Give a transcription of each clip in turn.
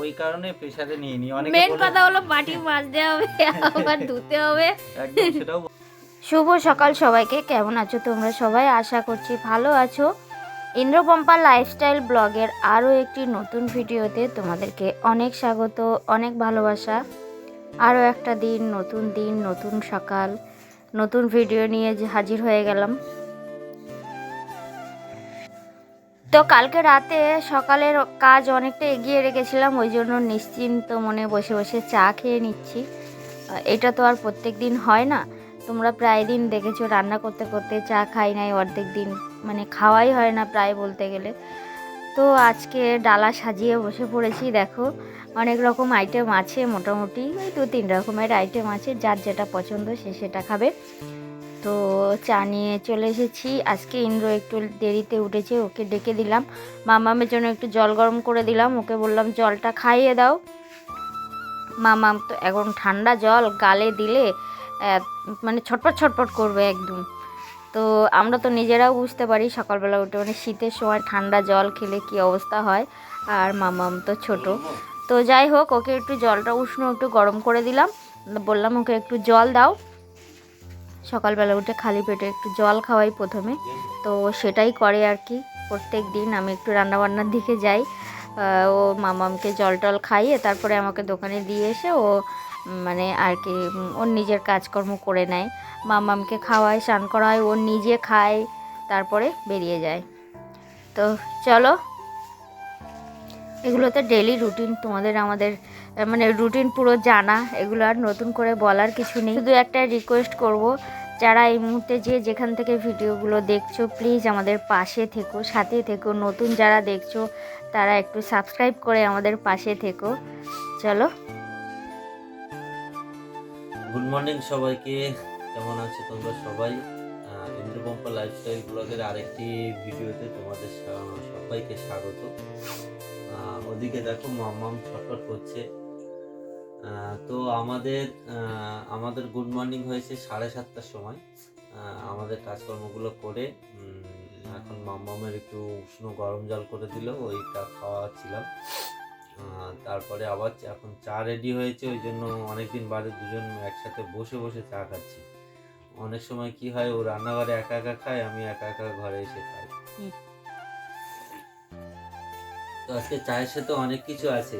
ওই কারণে প্রেসারে নিয়ে নি অনেকে মেন কথা হলো মাটি মাজতে হবে আবার ধুতে হবে। একদম সেটাও শুভ সকাল সবাইকে কেমন আছো তোমরা সবাই? আশা করছি ভালো আছো। ইন্দ্রপম্পা লাইফস্টাইল ব্লগের আরও একটি নতুন ভিডিওতে তোমাদেরকে অনেক স্বাগত অনেক ভালোবাসা। আরও একটা দিন নতুন দিন নতুন সকাল নতুন ভিডিও নিয়ে হাজির হয়ে গেলাম। তো কালকে রাতে সকালের কাজ অনেকটা এগিয়ে রেখেছিলাম, ওই জন্য নিশ্চিন্ত মনে বসে বসে চা খেয়ে নিচ্ছি। এটা তো আর প্রত্যেক দিন হয় না। তোমরা প্রায় দিন দেখেছ রান্না করতে করতে চা খাই নাই অর্ধেক দিন মানে খাওয়াই হয় না প্রায় বলতে গেলে। তো আজকে ডালা সাজিয়ে বসে পড়েছি, দেখো। অনেক রকম আইটেম আছে মোটামুটি দু তিন রকমের আইটেম আছে, যার যেটা পছন্দ সে সেটা খাবে। তো চা নিয়ে চলে এসেছি। আজকে ইন্দ্র একটু দেরিতে উঠেছে, ওকে ডেকে দিলাম। মামামের জন্য একটু জল গরম করে দিলাম, ওকে বললাম, জলটা খাইয়ে দাও। মামাম তো এখন ঠান্ডা জল গালে দিলে মানে ছটপট ছটপট করবে একদম। তো আমরা তো নিজেরাও বুঝতে পারি, সকালবেলা উঠে মানে শীতের সময় ঠান্ডা জল খেলে কি অবস্থা হয়, আর মামাম তো ছোট। তো যাই হোক, ওকে একটু জলটা উষ্ণ একটু গরম করে দিলাম। বললাম, ওকে একটু জল দাও। সকালবেলা উঠে খালি পেটে একটু জল খাওয়াই প্রথমে। তো সেটাই করে আর কি। প্রত্যেক দিন আমি একটু রান্নাবান্নার দিকে যাই। ও মামামকে জল টল খাইয়ে তারপরে আমাকে দোকানে দিয়ে এসে ও মানে আর কি ওর নিজের কাজকর্ম করে নেয়। মামামকে খাওয়ায়, স্নান করায়, ও নিজে খায়, তারপরে বেরিয়ে যায়। তো চলো এগুলো তো ডেলি রুটিন তোমাদের আমাদের মানে রুটিন পুরো জানা, এগুলো আর নতুন করে বলার কিছু নেই। শুধু একটা রিকোয়েস্ট করব, যারা এই মুহূর্তে যে যেখান থেকে ভিডিওগুলো দেখছ প্লিজ আমাদের পাশে থেকো, সাথে থেকো। নতুন যারা দেখছ, তারা একটু সাবস্ক্রাইব করে আমাদের পাশে থেকো। চলো। গুড মর্নিং সবাইকে, কেমন আছে তোমরা সবাই? ইন্দ্রপম্পা লাইফস্টাইল ব্লগের আরেকটি ভিডিওতে তোমাদের সবাইকে স্বাগত। ওদিকে দেখো মাম্মাম ছটফট করছে। তো আমাদের আমাদের গুড মর্নিং হয়েছে সাড়ে সাতটার সময়। আমাদের কাজকর্মগুলো করে এখন মাম্মামের একটু উষ্ণ গরম জল করে দিল, ওইটা খাওয়াচ্ছিলাম। তারপরে আবার এখন চা রেডি হয়েছে, ওই জন্য অনেকদিন বাদে দুজন একসাথে বসে বসে চা খাচ্ছি। অনেক সময় কি হয়, ও রান্নাঘরে একা একা খায়, আমি একা একা ঘরে এসে খাই। তো আজকে চায়ের সাথে অনেক কিছু আছে।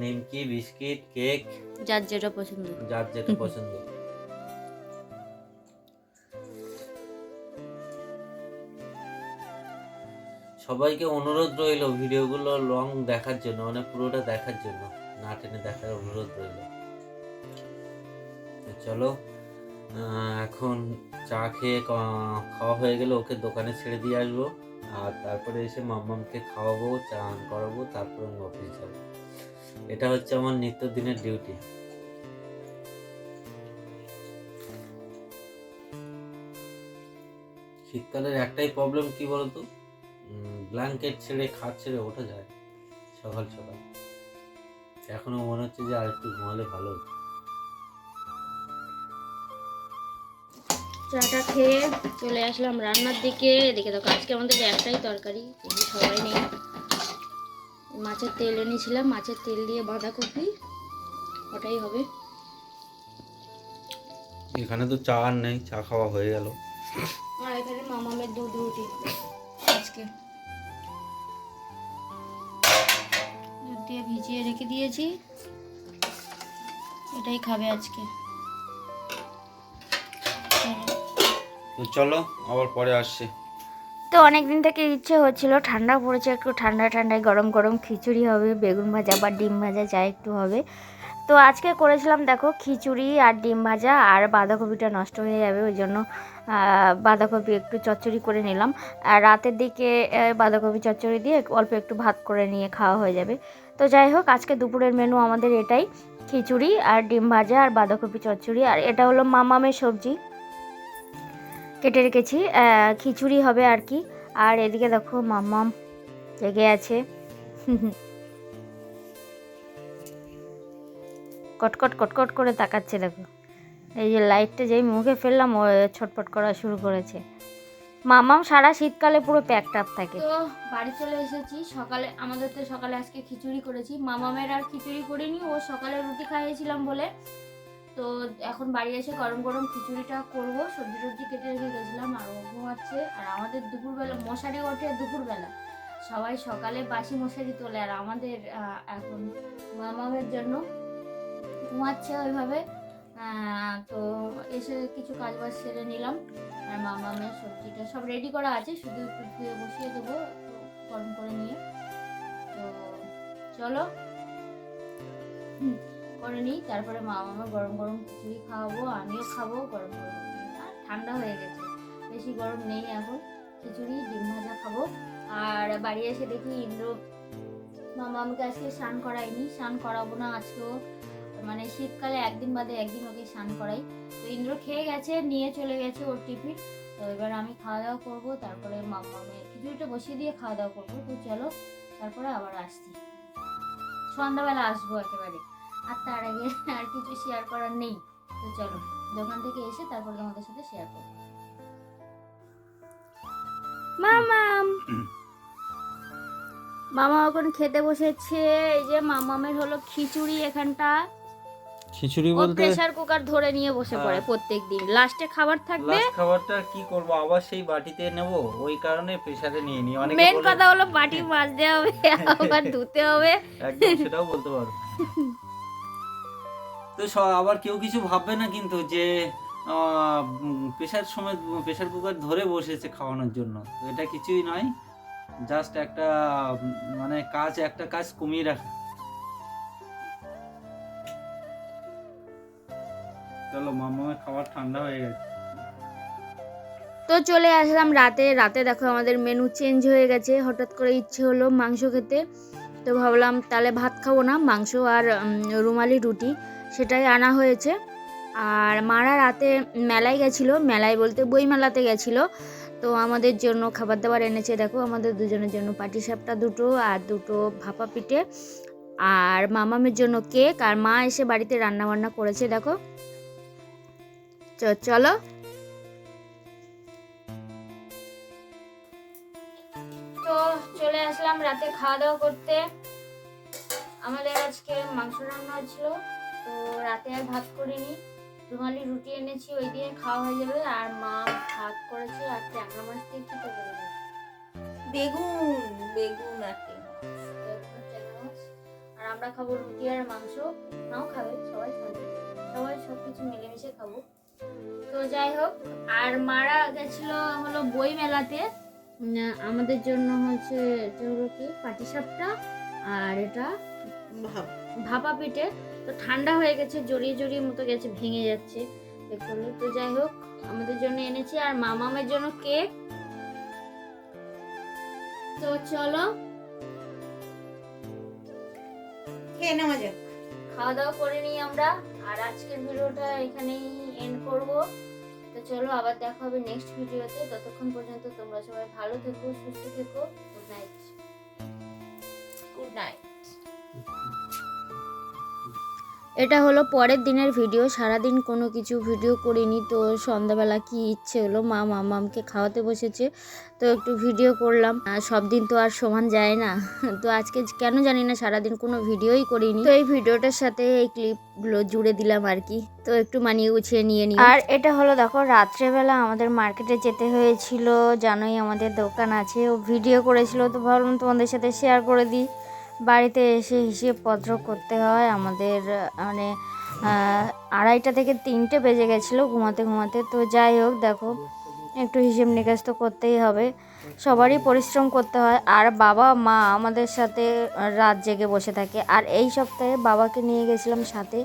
নিমকি বিস্কিট কেক। যার যেটা পছন্দ। যার যেটা পছন্দ। সবাইকে অনুরোধ রইল ভিডিওগুলো লং দেখার জন্য মানে পুরোটা দেখার জন্য না টেনে দেখার অনুরোধ রইল। চলো আহ, এখন চা খেয়ে খাওয়া হয়ে গেলে ওকে দোকানে ছেড়ে দিয়ে আসব। আর তারপরে এসে মাম্মামকে খাওয়াবো, চান করাবো, তারপর আমি অফিস যাব। এটা হচ্ছে আমার নিত্যদিনের ডিউটি শীতকালের একটাই প্রবলেম কি বলতো? ব্ল্যাঙ্কেট ছেড়ে, খাট ছেড়ে ওঠা যায় সকাল সকাল। এখনও মনে হচ্ছে যে আর একটু ঘুমালে ভালো হতো। চাটা খেয়ে চলে আসলাম রান্নার দিকে। এদিকে দেখো আজকে আমাদের একটাই তরকারি সবাই নেই। মাছের তেল এনেছিলাম মাছের তেল দিয়ে বাঁধাকপি ওটাই হবে। এখানে তো চা আর নেই চা খাওয়া হয়ে গেল। আর এখানে মামামের দুধ রুটি আজকে। দুধ দিয়ে ভিজিয়ে রেখে দিয়েছি। এটাই খাবে আজকে। তো চলো, আবার পরে আসছে। তো অনেক দিন থেকে ইচ্ছে হচ্ছিল, ঠান্ডা পড়েছে, একটু ঠান্ডা ঠান্ডায় গরম গরম খিচুড়ি হবে, বেগুন ভাজা বা ডিম ভাজা, যা একটু হবে। তো আজকে করেছিলাম, দেখো, খিচুড়ি আর ডিম ভাজা, আর বাঁধাকপিটা নষ্ট হয়ে যাবে, ওই জন্য বাঁধাকপি একটু চচ্চড়ি করে নিলাম। আর রাতের দিকে বাঁধাকপি চচ্চড়ি দিয়ে অল্প একটু ভাত করে নিয়ে খাওয়া হয়ে যাবে। তো যাই হোক, আজকে দুপুরের মেনু আমাদের এটাই, খিচুড়ি আর ডিম ভাজা আর বাঁধাকপি চচ্চড়ি, আর এটা হলো মামামের সবজি। কেটে রেখেছি খিচুড়ি হবে আর কি। আর এদিকে দেখো মাম্মাম জেগে আছে। কটকট কটকট করে তাকাচ্ছে দেখো। এই যে লাইটটা যেই মুখে ফেললাম, ও ছটপট করা শুরু করেছে। মামাম সারা শীতকালে পুরো প্যাকড আপ থাকে। তো বাড়ি চলে এসেছি। সকালে, আমাদের তো সকালে আজকে খিচুড়ি করেছি। মামামের আর খিচুড়ি করিনি, ও সকালে রুটি খাইয়েছিলাম বলে। তো এখন বাড়ি এসে গরম গরম খিচুড়িটা করব। সবজি টবজি কেটে রেখে গেছিলাম আর ঘুমাচ্ছে। আর আমাদের দুপুরবেলা মশারি ওঠে দুপুরবেলা। সবাই সকালে বাসি মশারি তোলে আর আমাদের এখন মামামের জন্য ঘুমাচ্ছে ওইভাবে। তো এসে কিছু কাজ বাজ সেরে নিলাম। আর মামামের সবজিটা সব রেডি করা আছে শুধু একটু ধুয়ে বসিয়ে দেবো গরম করে নিয়ে। তো চলো। হুম, করে নিই, তারপরে মামামা গরম গরম খিচুড়ি খাওয়াবো, আমিও খাব, গরম গরম আর ঠান্ডা হয়ে গেছে, বেশি গরম নেই এখন। খিচুড়ি, ডিম ভাজা খাব। আর বাড়ি এসে দেখি ইন্দ্র মামা আমাকে আজকে স্নান করাইনি স্নান করাবো না আজকেও। মানে শীতকালে একদিন বাদে একদিন ওকে স্নান করাই। তো ইন্দ্র খেয়ে গেছে, নিয়ে চলে গেছে ওর টিফিন। তো এবার আমি খাওয়া দাওয়া করব, তারপরে মামামের খিচুড়িটা বসিয়ে দিয়ে খাওয়া দাওয়া করব। তো চলো, তারপরে আবার আসছি। সন্ধ্যাবেলা আসব একেবারে। আর তার আগে আর কিছু শেয়ার করার নেই। তো চলো দোকান থেকে এসে তারপরে তোমাদের সাথে শেয়ার করব। মামাম! মামা এখন খেতে বসেছে এই যে মামামের হলো খিচুড়ি এখানটা। খিচুড়ি ও বলতে প্রেসার কুকার ধরে নিয়ে বসে পড়ে হ্যাঁ। প্রত্যেক দিন লাস্টে খাবার থাকবে লাস্ট খাবারটা কি করব? আবার সেই বাটিতে নেব ওই কারণে প্রেসারে নিয়ে নি অনেকে মেন কথা হলো বাটি মাজতে হবে আবার ধুতে হবে। একদম সেটাও বলতে পারো। তো আবার কেউ কিছু ভাববে না কিন্তু যে প্রেশার সময় প্রেশার কুকার ধরে বসেছে খাওয়ানোর জন্য। তো এটা কিছুই নয় জাস্ট একটা মানে কাজ, একটা কাজ কমিয়ে রাখা। চলো মামার খাবার ঠান্ডা হয়ে গেছে। তো চলে আসলাম রাতে। রাতে দেখো আমাদের মেনু চেঞ্জ হয়ে গেছে। হঠাৎ করে ইচ্ছে হলো মাংস খেতে। তো ভাবলাম তাহলে ভাত খাব না, মাংস আর রুমালি রুটি, সেটাই আনা হয়েছে। আর মারা রাতে মেলায় গেছিল, মেলায় বলতে বই মেলাতে গেছিল। তো আমাদের জন্য খাবার দাবার এনেছে, দেখো, আমাদের দুজনের জন্য পাটিসাপটা দুটো আর দুটো ভাপা পিঠে। আর মামামের জন্য কেক, আর মা এসে বাড়িতে রান্না বান্না করেছে, দেখো। চলো চলে আসলাম রাতে খাওয়া দাওয়া করতে। আমাদের আজকে মাংস রান্না হচ্ছিল তো রাতে আর ভাত করিনি। রুমালি রুটি এনেছি ওই দিয়ে খাওয়া হয়ে যাবে। আর মা ভাত করেছে আর ট্যাংরা মাছ দিয়ে কি করবে বেগুন বেগুন আর আর আমরা খাব রুটি আর মাংস। নাও খাবে সবাই খাবে। সবাই সব কিছু মিলেমিশে খাব। তো যাই হোক আর মারা গেছিল হলো বই মেলাতে আমাদের জন্য হচ্ছে এটা হলো কি? পাটিসাপটা আর এটা ভাপা। পিঠে। তো ঠান্ডা হয়ে গেছে জড়িয়ে জড়িয়ে মতো গেছে ভেঙে যাচ্ছে। তো যাই হোক আমাদের জন্য এনেছি। আর মামামের জন্য কেক। তো চলো। খেয়ে নেওয়া যাক খাওয়া দাওয়া করে নিই আমরা। আর আজকের ভিডিওটা এখানেই এন্ড করব। চলো আবার দেখা হবে নেক্সট ভিডিওতে। ততক্ষণ পর্যন্ত তোমরা সবাই ভালো থেকো, সুস্থ থেকো গুড নাইট গুড নাইট এটা হলো পরের দিনের ভিডিও সারাদিন কোনো কিছু ভিডিও করিনি তো সন্ধ্যাবেলা কি ইচ্ছে হলো? মা মামামকে খাওয়াতে বসেছে তো একটু ভিডিও করলাম। সব দিন তো আর সমান যায় না। তো আজকে কেন জানি না সারাদিন কোনো ভিডিওই করিনি। তো এই ভিডিওটার সাথে এই ক্লিপগুলো জুড়ে দিলাম আর কি। তো একটু মানিয়ে গুছিয়ে নিয়ে নিই। আর এটা হলো দেখো, রাত্রেবেলা আমাদের মার্কেটে যেতে হয়েছিল। জানোই আমাদের দোকান আছে। ও ভিডিও করেছিল তো ভাবলাম তোমাদের সাথে শেয়ার করে দিই। বাড়িতে এসে হিসেবপত্র করতে হয়। আমাদের মানে আড়াইটা থেকে তিনটে বেজে গেছিল ঘুমাতে ঘুমাতে। তো যাই হোক, দেখো, একটু হিসেব নিকাশ তো করতেই হবে। সবারই পরিশ্রম করতে হয়। আর বাবা, মা আমাদের সাথে রাত জেগে বসে থাকে। আর এই সপ্তাহে বাবাকে নিয়ে গেছিলাম সাথে।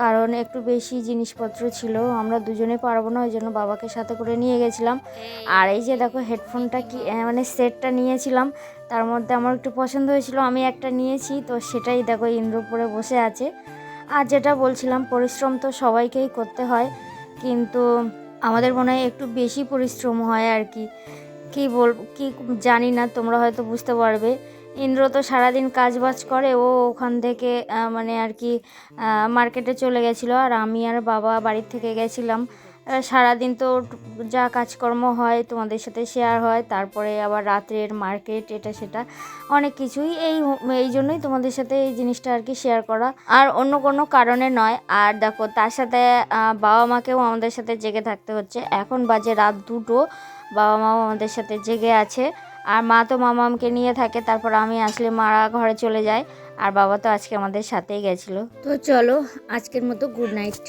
কারণ একটু বেশি জিনিসপত্র ছিল আমরা দুজনে পারব না ওই জন্য বাবাকে সাথে করে নিয়ে গেছিলাম। আর এই যে দেখো হেডফোনটা কি মানে সেটটা নিয়েছিলাম তার মধ্যে আমার একটু পছন্দ হয়েছিল আমি একটা নিয়েছি তো সেটাই দেখো ইন্দ্র পরে বসে আছে। আর যেটা বলছিলাম পরিশ্রম তো সবাইকেই করতে হয় কিন্তু আমাদের মনে হয় একটু বেশি পরিশ্রম হয় আর কি। কী বল কি জানি না তোমরা হয়তো বুঝতে পারবে। ইন্দ্র তো সারাদিন কাজ বাজ করে, ও ওখান থেকে মানে আর কি মার্কেটে চলে গেছিল। আর আমি আর বাবা বাড়ির থেকে গেছিলাম। সারাদিন তো যা কাজকর্ম হয় তোমাদের সাথে শেয়ার হয়, তারপরে আবার রাত্রের মার্কেট এটা সেটা, অনেক কিছুই। এই এই জন্যই তোমাদের সাথে এই জিনিসটা আর কি শেয়ার করা। আর অন্য কোনো কারণে নয়। আর দেখো, তার সাথে বাবা মাকেও আমাদের সাথে জেগে থাকতে হচ্ছে। এখন বাজে রাত দুটো, বাবা মাও আমাদের সাথে জেগে আছে। আর মা তো মামামকে নিয়ে থাকে, তারপর আমি আসলে মারা ঘরে চলে যায় আর বাবা তো আজকে আমাদের সাথেই গেছিল। তো চলো, আজকের মতো গুড নাইট